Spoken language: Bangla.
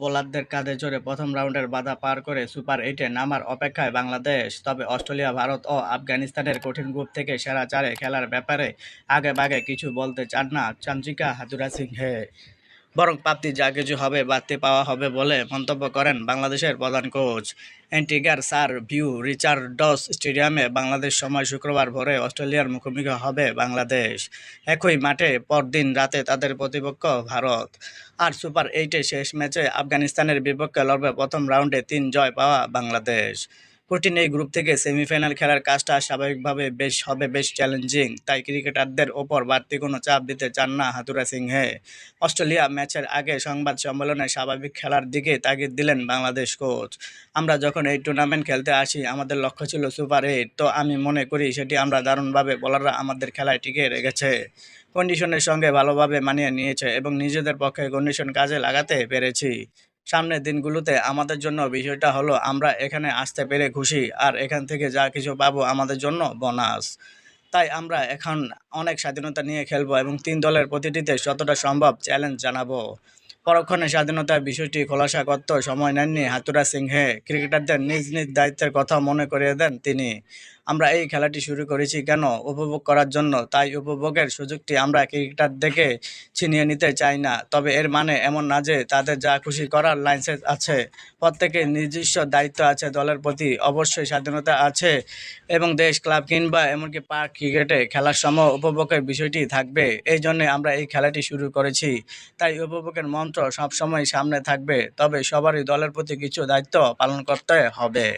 বোলারদের কাঁধে চড়ে প্রথম রাউন্ডের বাধা পার করে সুপার এইটে নামার অপেক্ষায় বাংলাদেশ, তবে অস্ট্রেলিয়া, ভারত ও আফগানিস্তানের কঠিন গ্রুপ থেকে সেরা চারে খেলার ব্যাপারে আগে বাগে কিছু বলতে চান না চাঞ্চিকা হাতুরা সিংহে। বরং প্রাপ্তি যা কিছু হবে, বাড়তি পাওয়া হবে বলে মন্তব্য করেন বাংলাদেশের প্রধান কোচ। অ্যান্টিগার সার ভিউ রিচার্ডস স্টেডিয়ামে বাংলাদেশ সময় শুক্রবার ভোরে অস্ট্রেলিয়ার মুখোমুখি হবে বাংলাদেশ। একই মাঠে পরদিন রাতে তাদের প্রতিপক্ষ ভারত। আর সুপার এইটে শেষ ম্যাচে আফগানিস্তানের বিপক্ষে লড়বে প্রথম রাউন্ডে তিন জয় পাওয়া বাংলাদেশ। কঠিন এই গ্রুপ থেকে সেমিফাইনাল খেলার কাজটা স্বাভাবিকভাবে বেশ হবে, বেশ চ্যালেঞ্জিং তাই ক্রিকেটারদের ওপর বাড়তি কোনো চাপ দিতে চান না হাতুরা সিংহে। অস্ট্রেলিয়া ম্যাচের আগে সংবাদ সম্মেলনে স্বাভাবিক খেলার দিকে তাগিদ দিলেন বাংলাদেশ কোচ। আমরা যখন এই টুর্নামেন্ট খেলতে আসি, আমাদের লক্ষ্য ছিল সুপার এইট তো আমি মনে করি সেটি আমরা দারুণভাবে বলাররা আমাদের খেলায় টিকে রেখেছে। কন্ডিশনের সঙ্গে ভালোভাবে মানিয়ে নিয়েছে এবং নিজেদের পক্ষে কন্ডিশন কাজে লাগাতে পেরেছি। সামনের দিনগুলোতে আমাদের জন্য বিষয়টা হলো, আমরা এখানে আসতে পেরে খুশি আর এখান থেকে যা কিছু পাবো আমাদের জন্য বোনাস। তাই আমরা এখন অনেক স্বাধীনতা নিয়ে খেলব এবং তিন দলের প্রতিটিতে যতটা সম্ভব চ্যালেঞ্জ জানাব। পরক্ষণে স্বাধীনতার বিষয়টি খোলাসা করতে সময় নেননি হাতুরা সিংহে। ক্রিকেটারদের নিজ নিজ দায়িত্বের কথা মনে করিয়ে দেন তিনি। আমরা এই খেলাটি শুরু করেছি কেন? উপভোগ করার জন্য। তাই উপভোগের সুযোগটি আমরা ক্রিকেটার দেখে ছিনিয়ে নিতে চাই না। তবে এর মানে এমন না যে তাদের যা খুশি করার লাইসেন্স আছে। প্রত্যেকের নিজস্ব দায়িত্ব আছে, দলের প্রতি অবশ্যই স্বাধীনতা আছে এবং দেশ, ক্লাব কিংবা এমনকি পার্ক ক্রিকেটে খেলার সময় উপভোগের বিষয়টি থাকবে। এই জন্যে আমরা এই খেলাটি শুরু করেছি। তাই উপভোগের মন্ত্র সবসময় সামনে থাকবে। তবে সবারই দলের প্রতি কিছু দায়িত্ব পালন করতে হবে।